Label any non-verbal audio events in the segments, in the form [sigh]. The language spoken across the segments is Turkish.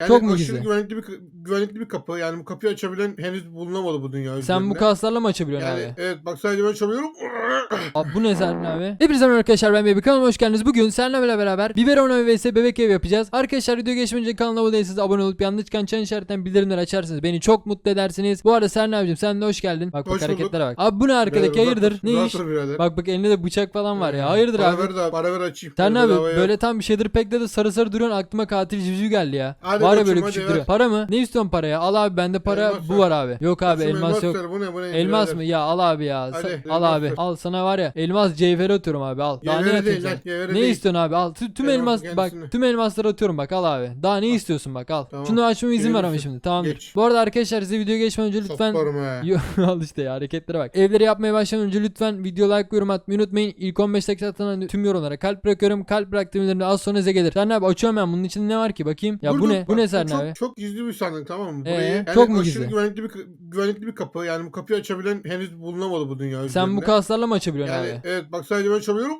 Yani Çok mu gizli? güvenlikli bir güvenlikli bir kapı. Yani bu kapıyı açabilen henüz bulunamadı bu dünya Sen bu üzerinde. kaslarla mı açabiliyorsun yani abi? evet bak sadece ben açabiliyorum. Abi bu ne Serhan abi? Hepinize merhaba arkadaşlar ben Baby kanalıma hoş geldiniz. Bugün seninle beraber biberon vs bebek ev yapacağız. Arkadaşlar video geçmeden önce kanalıma abone değilseniz abone olup yanında çıkan çan işaretinden bildirimleri açarsanız beni çok mutlu edersiniz. Bu arada Serhan abicim sen de hoş geldin. Bak bak Hoş hareketlere bak. Abi bu ne arkadaki Birader, hayırdır? uzak Ne uzak iş? birader. Bak bak elinde de bıçak falan var ya. Hayırdır para abi? ver de para ver açayım. Böyle abi böyle tam Shader Pack'te de sarı sarı duruyorsun aklıma katil civciv geldi ya. Hadi var ya böyle küçük duruyor. Para mı? Ne istiyorsun paraya? Al abi bende para Elmas bu var abi. Yok abi Koçum, elmas yok. ver, Bu ne bu ne? Elmas mı? Ya al abi ya. Sa- al abi. ver. Al sana var ya. Elmas cevheri atıyorum abi al. Daha ne Yeveri atayım değil sana? lan. Ne değil. istiyorsun abi? Al. Tüm, Elmas bak tüm elmasları atıyorum bak al abi. Daha ne istiyorsun bak al. Tamam. Şunu açmama izin ver ama şimdi. Tamamdır. Geç. Bu arada arkadaşlar size video geçmeden önce lütfen. Yo, [laughs] al işte ya hareketlere bak. Evleri yapmaya başlamadan önce lütfen video like ve yorum atmayı unutmayın. İlk 15 dakika atılan tüm yorumlara kalp bırakıyorum. Kalp bıraktığım üzerinde az sonra size gelir. Sen abi açıyorum ben bunun içinde ne var ki bakayım. Ya Dur, bu dur, ne? Bu ne Serhan çok, abi? Çok gizli bir sandık tamam mı? Ee, Burayı, yani çok mu gizli? güvenlikli bir güvenlikli bir kapı. Yani bu kapıyı açabilen henüz bulunamadı bu dünya Sen üzerinde. bu kaslarla mı açabiliyorsun yani, abi? evet bak sadece ben açabiliyorum.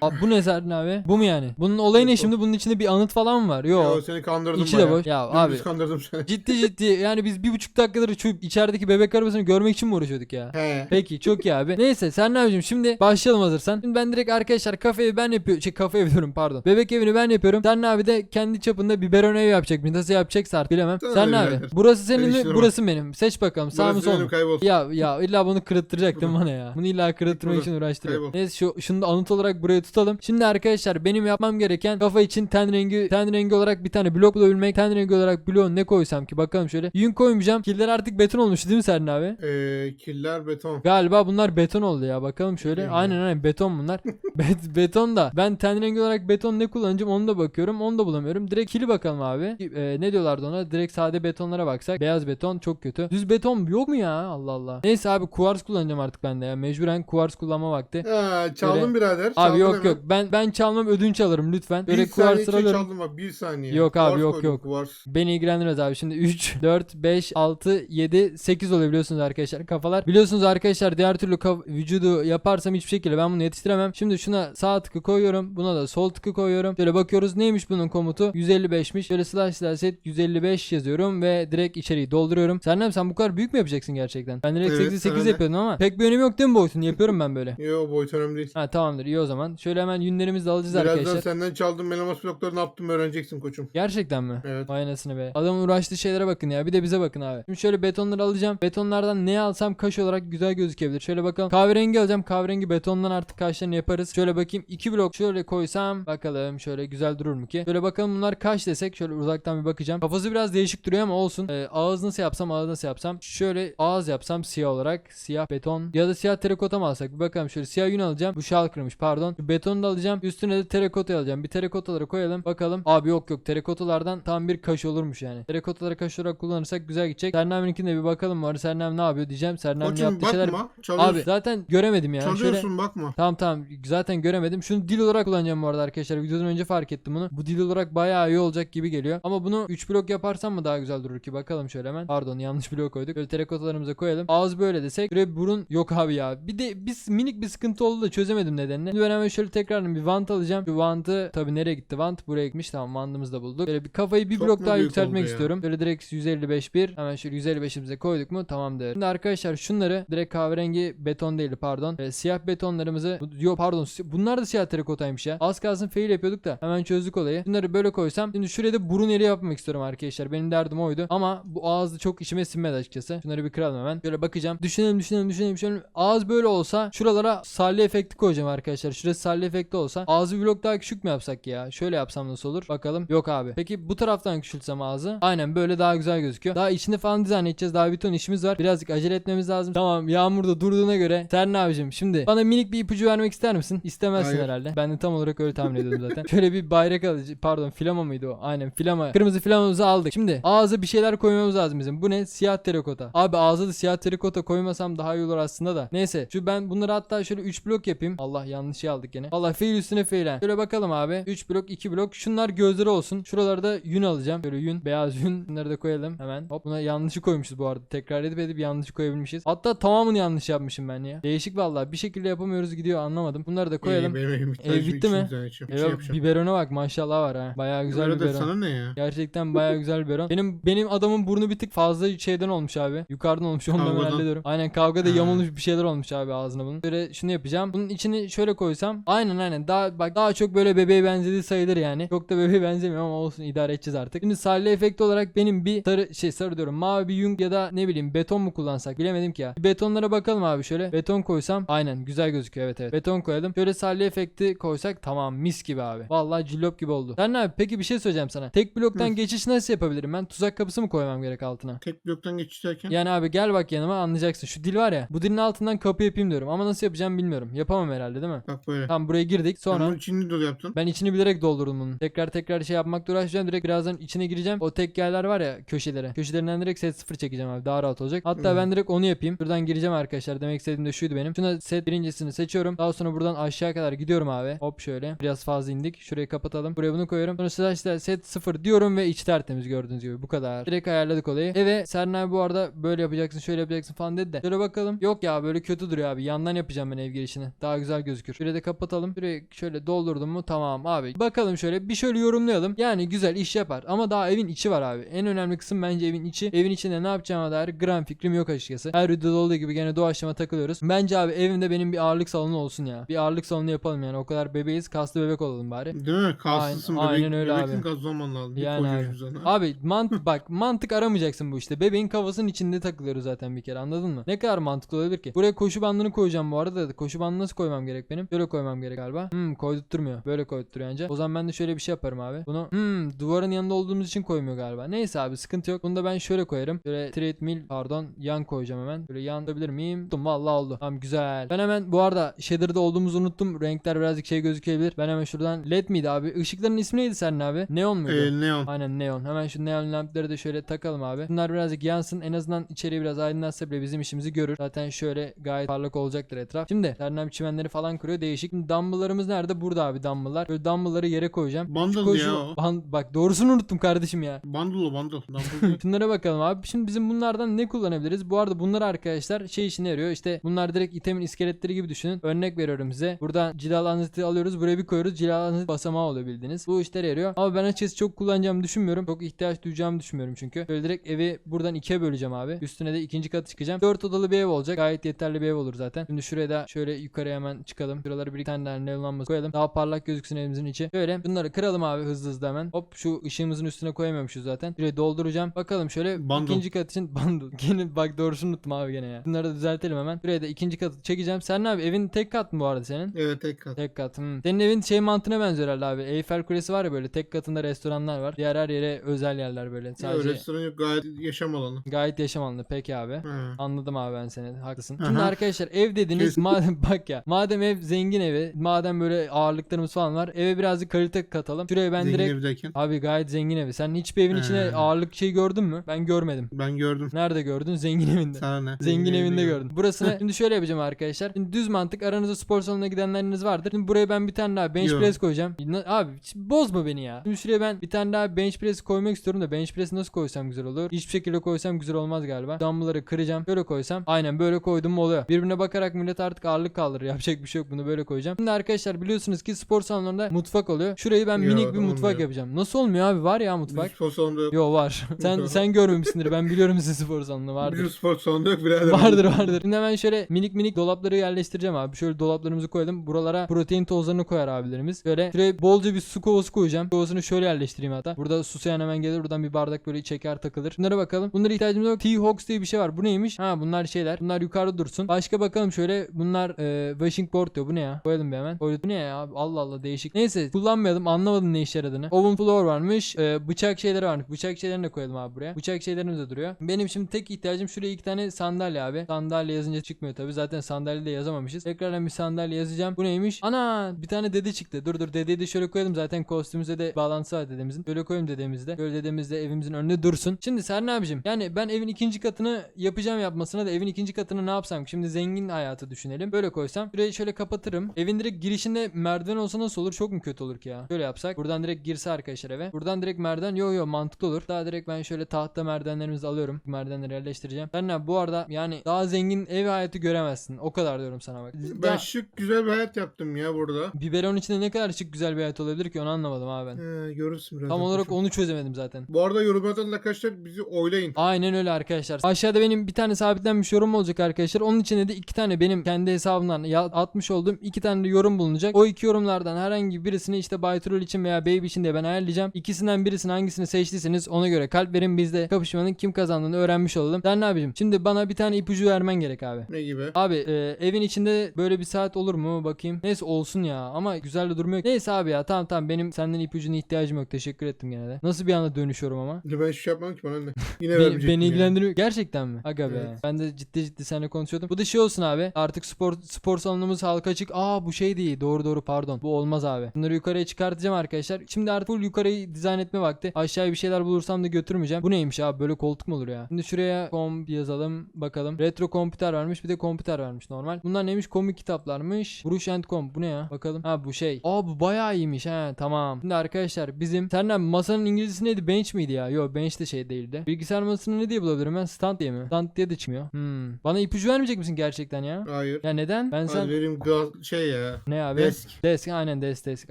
Abi bu ne Serhan abi? Bu mu yani? Bunun olayı ne şimdi? Bunun içinde bir anıt falan mı var? Yok. Yo, seni kandırdım İçi de bayağı. boş. Ya Dümdüz abi kandırdım seni. ciddi ciddi yani biz bir buçuk dakikadır şu içerideki bebek arabasını görmek için mi uğraşıyorduk ya? He. Peki çok iyi abi. Neyse sen ne abicim şimdi başlayalım hazırsan. Şimdi ben direkt arkadaşlar kafe evi ben yapıyorum. Şey kafe evi diyorum pardon. Bebek evini ben yapıyorum. Sen abi de kendi çapında biberon ev yapacak. Mı? Nasıl yapacaksa artık bilemem. Sana Sen ne abi? birader? Burası senin mi? Burası benim. Seç bakalım sağ mı sol mu? Ya ya illa bunu kırıttıracak değil [laughs] mi bana ya? Bunu illa kırıttırmak için uğraştırıyor. kaybol. Neyse şu şunu da anıt olarak buraya tutalım. Şimdi arkadaşlar benim yapmam gereken kafa için ten rengi ten rengi olarak bir tane blok bulabilmek. Ten rengi olarak bloğu ne koysam ki bakalım şöyle. Yün koymayacağım. Killer artık beton olmuş değil mi Serhan abi? Ee, killer beton. Galiba bunlar beton oldu ya. Bakalım şöyle. Bilmiyorum. Aynen aynen beton bunlar. [laughs] Bet- beton da. Ben ten rengi olarak beton ne kullanacağım onu da bakıyorum. Onu da bulamıyorum. Direkt kili bakalım abi. Ee, ne diyorlardı ona? Direkt sade betonlara baksak. Beyaz beton çok kötü. Düz beton yok mu ya? Allah Allah. Neyse abi kuvars kullanacağım artık ben de ya. Mecburen kuvars kullanma vakti. Ha, çaldın birader. Abi çaldın yok hemen. yok. Ben ben çalmam ödünç alırım lütfen. Bir Böyle saniye kuvars için alıyorum. çaldım bak bir saniye. Yok abi, Kuvars yok, koydum, yok. kuvars. Beni ilgilendirmez abi. Şimdi 3, 4, 5, 6, 7, 8 oluyor biliyorsunuz arkadaşlar kafalar. Biliyorsunuz arkadaşlar diğer türlü kaf- vücudu yaparsam hiçbir şekilde ben bunu yetiştiremem. Şimdi şuna sağ tıkı koyuyorum. Buna da sol tıkı koyuyorum. Şöyle bakıyoruz neymiş bunun komutu? 155'miş. Şöyle slash slash set 155 yazıyorum ve direkt içeriği dolduruyorum. Sernem sen bu kadar büyük mü yapacaksın gerçekten? Ben direkt Evet, 8 8 sana ne? yapıyordum ama pek bir önemi yok değil mi boyutun? Yapıyorum ben böyle. Yo boyut önemli değil. Ha tamamdır iyi o zaman. Şöyle hemen yünlerimizi de alacağız Birazdan arkadaşlar. senden çaldığım melamas bloklarını yaptım öğreneceksin koçum. Gerçekten mi? Evet. Vay anasını be. Adamın uğraştığı şeylere bakın ya. Bir de bize bakın abi. Şimdi şöyle betonları alacağım. Betonlardan ne alsam kaş olarak güzel gözükebilir. Şöyle bakalım. Kahverengi alacağım. Kahverengi betondan artık kaşlarını yaparız. Şöyle bakayım. iki blok şöyle koysam. Bakalım şöyle güzel durur mu ki? Şöyle bakalım bunlar kaş desek. Şöyle uzaktan bir bakacağım. Kafası biraz değişik duruyor ama olsun. Ee, ağız nasıl yapsam ağız nasıl yapsam. Şöyle ağız yapsam siyah olarak. Siyah beton. Ya da siyah terakota mı alsak? Bir bakalım şöyle siyah yün alacağım. Bu şal kırmış pardon. Şu betonu da alacağım. Üstüne de terakota alacağım. Bir terikotaları koyalım. Bakalım. Abi yok yok terikotalardan tam bir kaş olurmuş yani. Terikotaları kaş olarak kullanırsak güzel gidecek. Sernam'inkine bir bakalım var. Sernam ne yapıyor diyeceğim. Sernam Koçum yaptığı bakma. şeyler. Çalıyorsun. Abi zaten göremedim ya. Şöyle Çalıyorsun bakma. Tamam tamam zaten göremedim. Şunu dil olarak kullanacağım bu arada arkadaşlar. Videodan önce fark ettim bunu. Bu dil olarak bayağı iyi olacak gibi geliyor. Ama bunu 3 blok yaparsam mı daha güzel durur ki? Bakalım şöyle hemen. Pardon yanlış blok koyduk. Böyle terikotalarımıza koyalım. Ağız böyle desek. Şuraya burun yok abi ya. Bir de biz minik bir sıkıntı oldu da çözemedim nedenini. Şimdi ben hemen şöyle tekrar bir vant alacağım. Şu vantı tabi nereye gitti vant? Buraya gitmiş. Tamam vantımızı da bulduk. Böyle bir kafayı bir Çok blok daha yükseltmek istiyorum. Böyle direkt 155 bir. Hemen şöyle 155'imize koyduk mu? Tamamdır. Şimdi arkadaşlar şunları direkt kahverengi beton değil pardon. Ee, siyah betonlarımızı bu- yo pardon bunlar da siyah terakotaymış ya. Az kalsın fail yapıyorduk da hemen çözdük olayı. Bunları böyle koysam şimdi şuraya da burun yeri yapmak istiyorum arkadaşlar. Benim derdim oydu. Ama bu ağızda çok işime sinmedi açıkçası. Şunları bir kıralım hemen. Şöyle bakacağım. Düşünelim düşünelim düşünelim düşünelim. Ağız böyle olsa şuralara salli efekti koyacağım arkadaşlar. Şurası salli efekti olsa. Ağzı blok daha küçük mü yapsak ya? Şöyle yapsam nasıl olur? Bakalım. Yok abi. Peki bu taraftan küçültsem ağzı. Aynen böyle daha güzel gözüküyor. Daha içinde falan dizayn edeceğiz. Daha bir ton işimiz var. Birazcık acele etmemiz lazım. Tamam yağmurda durduğuna göre. Serna abicim şimdi bana minik bir ipucu vermek ister misin? İstemezsin Hayır. herhalde. Ben de tam olarak öyle tahmin ediyordum zaten. [laughs] Şöyle bir bayrak alıcı. Pardon filama mıydı o? Aynen filama. Kırmızı filamamızı aldık. Şimdi ağza bir şeyler koymamız lazım bizim. Bu ne? Siyah terikota. Abi ağza da siyah terikota koymasam daha iyi olur aslında da. Neyse. Şu ben bunları hatta şöyle 3 blok yapayım. Allah yanlış şey aldık gene. Allah fail üstüne fail. Şöyle bakalım abi. 3 blok 2 blok. Şunlar gözleri olsun. Şuralarda da yün alacağım. Şöyle yün. Beyaz yün. Bunları da koyalım hemen. Hop buna yanlışı koymuşuz bu arada. Tekrar edip edip yanlışı koyabilmişiz. Hatta tamamını yanlış yapmışım ben ya. Değişik vallahi. Bir şekilde yapamıyoruz gidiyor anlamadım. Bunları da koyalım. Benim evim bitti. Ev bitti mi? Bir şey biberona bak maşallah var ha. Bayağı güzel Böyle biberon. sana ne ya? Ya. Gerçekten bayağı [laughs] güzel bir beton. Benim benim adamın burnu bir tık fazla şeyden olmuş abi. Yukarıdan olmuş onu ben Kavgadan. hallediyorum. Aynen kavgada Ha. yamulmuş bir şeyler olmuş abi ağzına bunun. Böyle şunu yapacağım. Bunun içini şöyle koysam. Aynen aynen. Daha bak daha çok böyle bebeğe benzediği sayılır yani. Çok da bebeğe benzemiyor ama olsun idare edeceğiz artık. Şimdi Salih efekti olarak benim bir sarı şey sarı diyorum. Mavi bir yung ya da ne bileyim beton mu kullansak bilemedim ki ya. Bir betonlara bakalım abi şöyle. Beton koysam aynen güzel gözüküyor evet evet. Beton koyalım. Şöyle Salih efekti koysak tamam mis gibi abi. Vallahi cillop gibi oldu. Sen ne abi peki bir şey söyleyeceğim sana. Tek bloktan Hı. geçiş nasıl yapabilirim ben? Tuzak kapısı mı koymam gerek altına? Tek bloktan geçiş derken. Yani abi gel bak yanıma anlayacaksın. Şu dil var ya. Bu dilin altından kapı yapayım diyorum. Ama nasıl yapacağım bilmiyorum. Yapamam herhalde değil mi? Bak böyle. Tamam buraya girdik. Sonra... Bunun içini dolu yaptın. ben içini bilerek doldurdum bunun. Tekrar tekrar şey yapmakla uğraşacağım. Direkt birazdan içine gireceğim. O tek yerler var ya köşelere. Köşelerinden direkt set sıfır çekeceğim abi. Daha rahat olacak. Hatta Hı. ben direkt onu yapayım. Buradan gireceğim arkadaşlar. Demek istediğim de şuydu benim. Şuna set birincisini seçiyorum. Daha sonra buradan aşağı kadar gidiyorum abi. Hop şöyle. Biraz fazla indik. Şurayı kapatalım. Buraya bunu koyuyorum. Sonra slash set sıfır diyorum ve iç tertemiz gördüğünüz gibi. Bu kadar. Direkt ayarladık olayı. Eve Serna abi bu arada böyle yapacaksın şöyle yapacaksın falan dedi de. Şöyle bakalım. Yok ya böyle kötü duruyor abi. Yandan yapacağım ben ev girişini. Daha güzel gözükür. Şurayı da kapatalım. Şurayı şöyle doldurdum mu tamam abi. Bakalım şöyle bir şöyle yorumlayalım. Yani güzel iş yapar. Ama daha evin içi var abi. En önemli kısım bence evin içi. Evin içinde ne yapacağıma dair gram fikrim yok açıkçası. Her videoda olduğu gibi gene doğaçlama takılıyoruz. Bence abi evimde benim bir ağırlık salonu olsun ya. Bir ağırlık salonu yapalım yani. O kadar bebeğiz. Kaslı bebek olalım bari. Değil mi? Kalsızsın Aynen- bebek. aynen öyle bebeksin abi. kaslı olman lazım. Bir Yani abi. sana. Abi [laughs] mant bak mantık aramayacaksın bu işte. Bebeğin kafasının içinde takılıyoruz zaten bir kere anladın mı? Ne kadar mantıklı olabilir ki? Buraya koşu bandını koyacağım bu arada. da. Koşu bandını nasıl koymam gerek benim? Böyle koymam gerek galiba. Hmm koydurtmuyor. Böyle koydurtuyor anca. O zaman ben de şöyle bir şey yaparım abi. Bunu hmm duvarın yanında olduğumuz için koymuyor galiba. Neyse abi sıkıntı yok. Bunu da ben şöyle koyarım. Böyle treadmill pardon yan koyacağım hemen. Böyle yan koyabilir miyim? Tuttum vallahi oldu. Tamam güzel. Ben hemen bu arada shader'da olduğumuzu unuttum. Renkler birazcık şey gözükebilir. Ben hemen şuradan led miydi abi? Işıkların ismi neydi senin abi? Neon muydu? Ee, neon. Aynen neon. Hemen şu neon lampları da şöyle takalım abi. Bunlar birazcık yansın. En azından içeriği biraz aydınlatsa bile bizim işimizi görür. Zaten şöyle gayet parlak olacaktır etraf. Şimdi Sernem çimenleri falan kuruyor. Değişik. Şimdi dumbbell'larımız nerede? Burada abi dumbbell'lar. Böyle dumbbell'ları yere koyacağım. Bundle Koy şu- ya o. Ban- bak doğrusunu unuttum kardeşim ya. Bundle o bundle. [laughs] Şunlara bakalım abi. Şimdi bizim bunlardan ne kullanabiliriz? Bu arada bunlar arkadaşlar şey işine yarıyor. İşte bunlar direkt itemin iskeletleri gibi düşünün. Örnek veriyorum size. Buradan cilalı anziti alıyoruz. Buraya bir koyuyoruz. Cilalı anzit basamağı oluyor bildiğiniz. Bu işlere yarıyor. Ama ben açıkçası çok kullanacağımı düşünmüyorum. Çok ihtiyaç duyacağımı düşünmüyorum çünkü. Böyle direkt evi buradan ikiye böleceğim abi. Üstüne de ikinci katı çıkacağım. Dört odalı bir ev olacak. Gayet yeterli bir ev olur zaten. Şimdi şuraya da şöyle yukarıya hemen çıkalım. Şuraları bir tane tane neon lambası koyalım. Daha parlak gözüksün evimizin içi. Şöyle bunları kıralım abi hızlı hızlı hemen. Hop şu ışığımızın üstüne koyamıyormuşuz zaten. Şurayı dolduracağım. Bakalım şöyle Bundle. ikinci kat için [laughs] bundle. Gene bak doğrusunu unuttum abi gene ya. Bunları da düzeltelim hemen. Buraya da ikinci katı çekeceğim. Sen abi evin tek kat mı bu arada senin? evet tek kat. Tek kat. hmm. Senin evin şey mantığına benziyor herhalde abi. Eyfel Kulesi var ya böyle tek katında restoranlar var. Diğer her yere özel yerler böyle. Ya, Sadece restoran yok gayet yaşam alanı. gayet yaşam alanı. Peki abi. Ha. Anladım abi ben seni. Haklısın. Aha. Şimdi arkadaşlar ev dediniz. Kesin. Madem [laughs] bak ya. Madem ev zengin evi. Madem böyle ağırlıklarımız falan var. Eve birazcık kalite katalım. Şuraya ben Zengin direkt evdeyken. Abi gayet zengin evi. Sen hiçbir evin içine He. ağırlık şey gördün mü? Ben görmedim. Ben gördüm. Nerede gördün? Zengin evinde. Sana ne? Zengin evinde evinde gördüm. Burasını şimdi şöyle yapacağım arkadaşlar. Şimdi düz mantık aranızda spor salonuna gidenleriniz vardır. Şimdi buraya ben bir tane daha bench Yok. press koyacağım. Abi bozma beni ya. Şimdi şuraya ben bir tane daha bench press koymak istiyorum da bench press nasıl koysam güzel olur? Hiçbir şekilde koysam güzel olmaz galiba. Dumbbell'ları kıracağım. Böyle koysam. Aynen böyle koydum mu oluyor. Birbirine bakarak millet artık ağırlık kaldırır. Yapacak bir şey yok. Bunu böyle koyacağım. Şimdi arkadaşlar biliyorsunuz ki spor salonlarında mutfak oluyor. Şurayı ben minik bir mutfak olmuyor. yapacağım. Nasıl olmuyor abi? Var ya mutfak. Spor salonunda yok. Yo var. [laughs] sen sen görmemişsindir. Ben biliyorum sizin spor salonunda vardır. Bizim spor salonunda yok birader. Vardır vardır. Şimdi hemen şöyle minik minik dolapları yerleştireceğim abi. Şöyle dolaplarımızı koyalım. Buralara protein tozlarını koyar abilerimiz. Böyle şuraya bolca bir su kovası koyacağım. Kovasını şöyle yerleştireyim hatta. Burada susayan hemen gelir. Buradan bir bardak böyle çeker takılır. Bunlara bakalım. Bunlara ihtiyacımız yok. T-Hawks diye bir şey var. Bu neymiş? Ha bunlar şeyler. Bunlar yukarıda dursun. Başka bakalım şöyle. Bunlar e, washing board diyor. Bu ne ya? Koyalım bir hemen. Koyduk. Bu ne ya? Allah Allah değişik. Neyse kullanmayalım. Anlamadım ne işe yaradığını. Oven floor varmış. E, bıçak şeyleri varmış. Bıçak şeylerini de koyalım abi buraya. Bıçak şeylerimiz de duruyor. Benim şimdi tek ihtiyacım şuraya iki tane sandalye abi. Sandalye yazınca çıkmıyor tabi. Zaten sandalye de yazamamışız. Tekrardan bir sandalye yazacağım. Bu neymiş? Ana bir tane dede çıktı. Dur dur dedeyi de şöyle koyalım. Zaten kostümümüze de bağlantısı var dedemizin. Böyle koyalım dedemizde. Böyle dedemiz de evimizin önünde dursun. Şimdi Serna abicim yani ben evin ikinci katını yapacağım yapmasına da evin ikinci katını ne yapsam? Şimdi zengin hayatı düşünelim. Böyle koysam. Şurayı şöyle kapatırım. Evin direkt girişinde merdiven olsa nasıl olur? Çok mu kötü olur ki ya? Böyle yapsak. Buradan direkt girse arkadaşlar eve. Buradan direkt merdiven. Yo yo mantıklı olur. Daha direkt ben şöyle tahta merdivenlerimizi alıyorum. Merdivenleri yerleştireceğim. Serna bu arada yani daha zengin ev hayatı göremezsin. O kadar diyorum sana bak. Ben Daha- şık güzel bir hayat yaptım ya burada. Biberon içinde ne kadar şık güzel bir hayat olabilir ki onu anlamadım abi ben. He, görürsün biraz. Tam olarak kardeşim. onu çözemedim zaten. Bu arada yorumlardan arkadaşlar bizi oylayın. Aynen öyle arkadaşlar. Aşağıda benim bir tane sabitlenmiş yorum olacak arkadaşlar. Onun içinde de iki tane benim kendi hesabımdan ya- atmış olduğum iki tane de yorum bulunacak. O iki yorumlardan herhangi birisini işte Baytrol için veya Baby için diye ben ayarlayacağım. İkisinden birisini hangisini seçtiyseniz ona göre kalp verin. Biz de kapışmanın kim kazandığını öğrenmiş olalım. Sen ne abicim? Şimdi bana bir tane ipucu vermen gerek abi. Ne gibi? Abi e, evin içinde böyle bir saat olur mu bakayım. Neyse olsun ya ama güzel de durmuyor. Neyse abi ya tamam tamam benim senden ipucuna ihtiyacım yok. Teşekkür ettim gene de. Nasıl bir anda dönüşüyorum ama? Ben hiçbir şey yapmadım ki bana ne. [laughs] Yine Beni, vermeyecektim beni yani. ilgilendiriyor. Gerçekten mi? Aga be. Evet. Ben de ciddi ciddi seninle konuşuyordum. Bu da şey olsun abi. Artık spor spor salonumuz halka açık. Aa bu şey değil. Doğru doğru pardon. Bu olmaz abi. Bunları yukarıya çıkartacağım arkadaşlar. Şimdi artık full yukarıyı dizayn etme vakti. Aşağıya bir şeyler bulursam da götürmeyeceğim. Bu neymiş abi? Böyle koltuk mu olur ya? Şimdi şuraya kom yazalım. Bakalım. Retro kompüter varmış. Bir de kompüter varmış normal. Bunlar neymiş? Komik kitaplarmış. Brush and Com. Bu ne ya? Bakalım. Ha bu şey. Aa bu bayağı iyiymiş ha. Tamam. Şimdi arkadaşlar bizim Senden masanın İngilizcesi neydi? Bench miydi ya? Yok bench de şey değildi. Bilgisayar masasını ne diye bulabilirim ben? Stand diye mi? Stand diye de çıkmıyor. Hmm. Bana ipucu vermeyecek misin gerçekten ya? Hayır. Ya neden? Ben sen vereyim gaz şey ya. ne abi? Desk. Desk aynen desk desk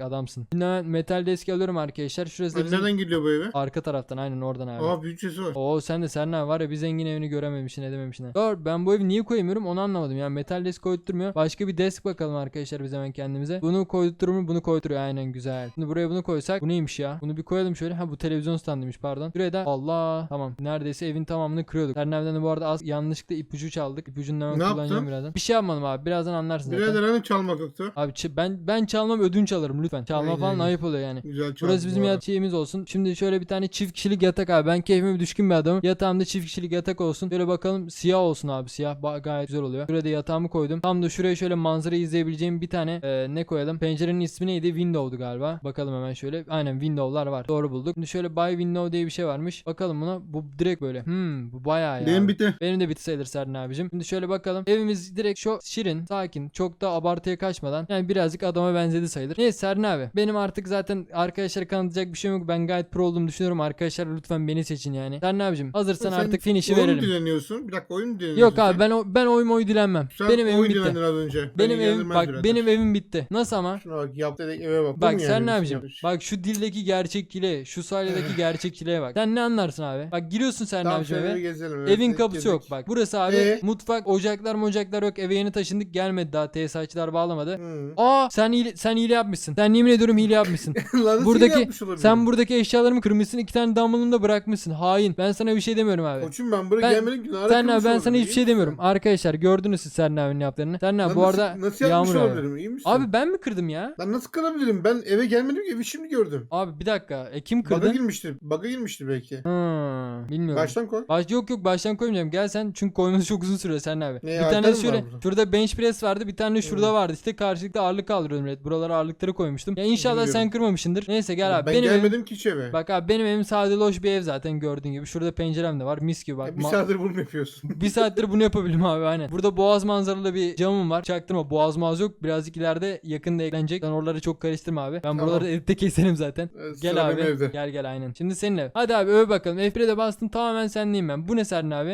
adamsın. Şimdi hemen metal desk alıyorum arkadaşlar. Şurası da bizim nereden geliyor bu eve? arka taraftan aynen oradan abi. Aa bütçesi var. Oo sen de sen ne var ya bir zengin evini görememişsin edememişsin. ha. Doğru ben bu evi niye koyamıyorum onu anlamadım. Yani metal desk koydurmuyor. Başka bir desk bakalım arkadaşlar biz hemen kendimize. Bunu koydurtur mu? Bunu koyduruyor aynen güzel. Şimdi buraya bunu koysak bu neymiş ya? Bunu bir koyalım şöyle. Ha bu televizyon standıymış pardon. Buraya da Allah tamam. Neredeyse evin tamamını kırıyorduk. Sernev'den de bu arada az yanlışlıkla ipucu çaldık. İpucunu hemen Ne kullanacağım yaptın? birazdan. Bir şey yapmadım abi. Birazdan anlarsın zaten. Birader hani çalmak yoktu. Abi ben ben çalmam ödünç alırım lütfen. Çalma Aynen, falan ayıp oluyor yani. Güzel çaldı. Burası bizim bu yat şeyimiz olsun. Şimdi şöyle bir tane çift kişilik yatak abi. Ben keyfime düşkün bir adamım. Yatağımda çift kişilik yatak olsun. Şöyle bakalım siyah olsun abi. Siyah ba- gayet güzel oluyor. Şurada yatağımı koydum. Tam da şuraya şöyle manzarayı izleyebileceğim bir tane e, ne koyalım? Pencerenin ismi neydi? Window'du galiba. Bakalım hemen şöyle. Aynen window'lar var. Doğru bulduk. Şimdi şöyle by window diye bir şey varmış. Bakalım buna. Bu direkt böyle. Hmm bu bayağı ya. Benim bitti. Benim de bitti sayılır Serdin abicim. Şimdi şöyle bakalım. Evimiz direkt şu şirin, sakin, çok da abartıya kaçmadan. Yani birazcık adama benzedi sayılır. Neyse Serdin abi. Benim artık zaten arkadaşlara kanıtlayacak bir şey yok. Ben gayet pro olduğumu düşünüyorum. Arkadaşlar lütfen beni seçin yani. Serdin abicim hazırsan Sen artık finish'i oyun verelim. dileniyorsun? Bir dakika oyun dileniyorsun? Yok abi sen? ben ben oy moy dilenmem. Sen benim evim oyun bitti. az önce. Beni Benim evim bak birader. benim evim bitti. Nasıl ama? Şuna bak yaptığı eve bak. Bak sen yani abicim? Bak şu dildeki gerçekçiliğe, şu sahnedeki [laughs] gerçekçiliğe bak. Sen ne anlarsın abi? Bak giriyorsun sen ne Tamam abicim şöyle eve. bir gezelim. evet, Evin tek kapısı gezdik. yok bak. Burası abi Ee? mutfak, ocaklar mocaklar yok. Eve yeni taşındık gelmedi daha tesisatçılar bağlamadı. Hı. Aa sen hile, sen hile yapmışsın. Sen yemin ediyorum hile yapmışsın. [laughs] Lan nasıl buradaki yapmış olabilirim? sen buradaki eşyalarımı kırmışsın. iki tane dumbbell'ını da bırakmışsın. Hain. Ben sana bir şey demiyorum abi. Koçum ben buraya Ben- gelmedim ki. ne Sen kırmış ben sana hiçbir şey demiyorum. Arkadaşlar gördünüz siz Serna abinin yaptığını. Serna bu arada Nasıl yapmış yağmur abi. olabilirim iyi misin? Abi ben mi kırdım ya? Lan nasıl kırabilirim? Ben eve gelmedim ki evi şimdi gördüm. Abi bir dakika. E, kim Bug'a kırdı? girmiştir. Bug'a girmiştir belki. Hmm, bilmiyorum. Baştan koy. Baş yok yok baştan koymayacağım. Gel sen çünkü koyması çok uzun sürüyor sen abi. Ne, bir tane şöyle şurada bench press vardı. Bir tane şurada vardı. İşte karşılıklı ağırlık kaldırıyordum. Evet. Buralara ağırlıkları koymuştum. Ya inşallah sen Biliyorum. kırmamışsındır. Neyse gel abi. ben benim gelmedim ki hiç eve. Bak abi benim evim sade loş bir ev zaten gördüğün gibi. Şurada pencerem de var. Mis gibi bak. Ya bir saattir bunu yapıyorsun? [laughs] bir saattir bunu yapabilirim abi aynen. Burada boğaz manzaralı bir camım var. Çaktırma boğaz mağaz yok. Birazcık ileride yakında eklenecek. Sen oraları çok karıştırma abi. Ben Tamam. buraları editte keserim zaten. Ee, Gel sıra abi. evde. Gel gel aynen. Şimdi seninle. Hadi abi öve bakalım. F1'e de bastın tamamen senleyim ben. Bu ne Serna abi?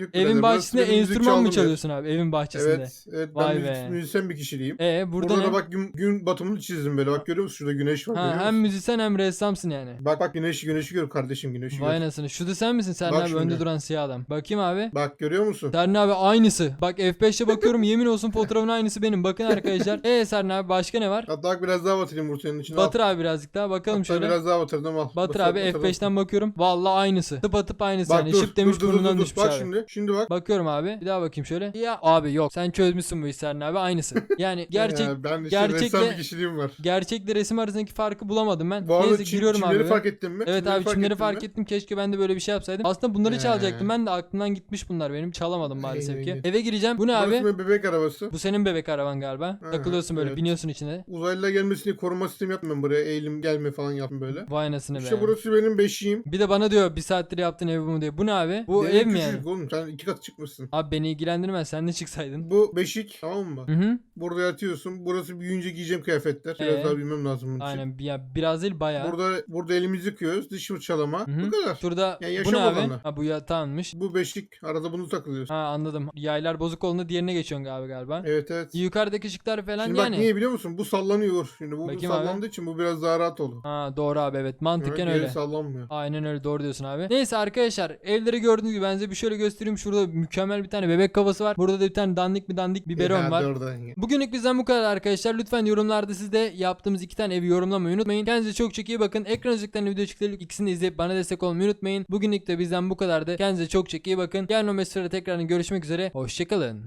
Yok. Evin bahçesinde enstrüman mı çalıyorsun abi? Evin bahçesinde. Evet. Evet Vay ben be. müzisyen bir kişiliğim. E burada, Burada, da bak gün, gün batımını çizdim böyle. Bak görüyor musun? Şurada güneş var. ha, hem müzisyen hem ressamsın yani. Bak bak güneşi güneşi gör kardeşim güneşi Vay gör. anasını. Şu da sen misin Serna Bak abi? şimdi. Önde duran siyah adam. Bakayım abi. Bak görüyor musun? Serna abi aynısı. Bak F5'te bakıyorum yemin olsun fotoğrafın aynısı benim. Bakın arkadaşlar. [laughs] E Serna abi başka ne var? Hatta bak biraz daha batırayım Burçan'ın içine. Batır abi birazcık daha bakalım Hatta şöyle. Biraz daha batırdım al. Batır Batır- abi batırdım. F5'ten bakıyorum. Vallahi aynısı. Tıp atıp aynısı Bak yani. dur, Şıp demiş dur, dur, dur, burnundan dur. düşmüş Bak abi. şimdi. Şimdi bak. Bakıyorum abi. Bir daha bakayım şöyle. Ya abi yok. Sen çözmüşsün bu işi Serna abi. Aynısı. Yani [laughs] gerçek Ya, ben işte gerçekle- ressam bir kişiliğim var. gerçekle resim arasındaki farkı bulamadım ben. Bu arada Neyse çim, giriyorum çimleri abi. fark ettin mi? Evet abi çimleri fark ettin mi? ettim. Keşke ben de böyle bir şey yapsaydım. Aslında bunları çalacaktım. Ben de aklımdan gitmiş bunlar benim. Çalamadım maalesef ki. Eve gireceğim. Bu ne abi? benim bebek arabası. Bu senin bebek araban galiba. Takılıyorsun böyle biniyorsun içine. Uzaylılar gelmesini koruma sistemi ben buraya. Eğilim gelme falan yaptım böyle. Vay anasını be. İşte burası benim beşiğim. Bir de bana diyor bir saattir yaptığın ev bu mu diye. Bu ne abi? Bu Benim ev mi küçücük yani? Oğlum sen iki kat çıkmışsın. Abi beni ilgilendirmez. Sen de çıksaydın. Bu beşik tamam mı? Hı hı. Burada yatıyorsun. Burası büyüyünce giyeceğim kıyafetler. Biraz Ee? daha büyümem lazım bunun için. Aynen bir- ya biraz değil bayağı. Burada burada elimizi yıkıyoruz. Diş fırçalama. Hı hı. Bu kadar. Şurada Ya bu yaşam ne abi? alanı. Ha bu yatağınmış. Bu beşik. Arada bunu takılıyorsun. Ha anladım. Yaylar bozuk olduğunda diğerine geçiyorsun galiba galiba. Evet evet. Yukarıdaki ışıklar falan Şimdi yani. bak niye biliyor musun? Bu sallanıyor. Şimdi bu Bakayım sallandığı için bu biraz daha rahat olur. Ha doğru Doğru abi evet mantıken Evet, öyle. sallanmıyor. Aynen öyle doğru diyorsun abi. Neyse arkadaşlar evleri gördüğünüz gibi ben size bir şöyle göstereyim. Şurada mükemmel bir tane bebek kafası var. Burada da bir tane dandik bir dandik biberon var. Bugünlük bizden bu kadar arkadaşlar. Lütfen yorumlarda siz de yaptığımız iki tane evi yorumlamayı unutmayın. Kendinize çok çok iyi bakın. Ekran üzerinden video çıktı. İkisini izleyip bana destek olmayı unutmayın. Bugünlük de bizden bu kadardı. Kendinize çok çok iyi bakın. Yarın o tekrar görüşmek üzere. Hoşçakalın.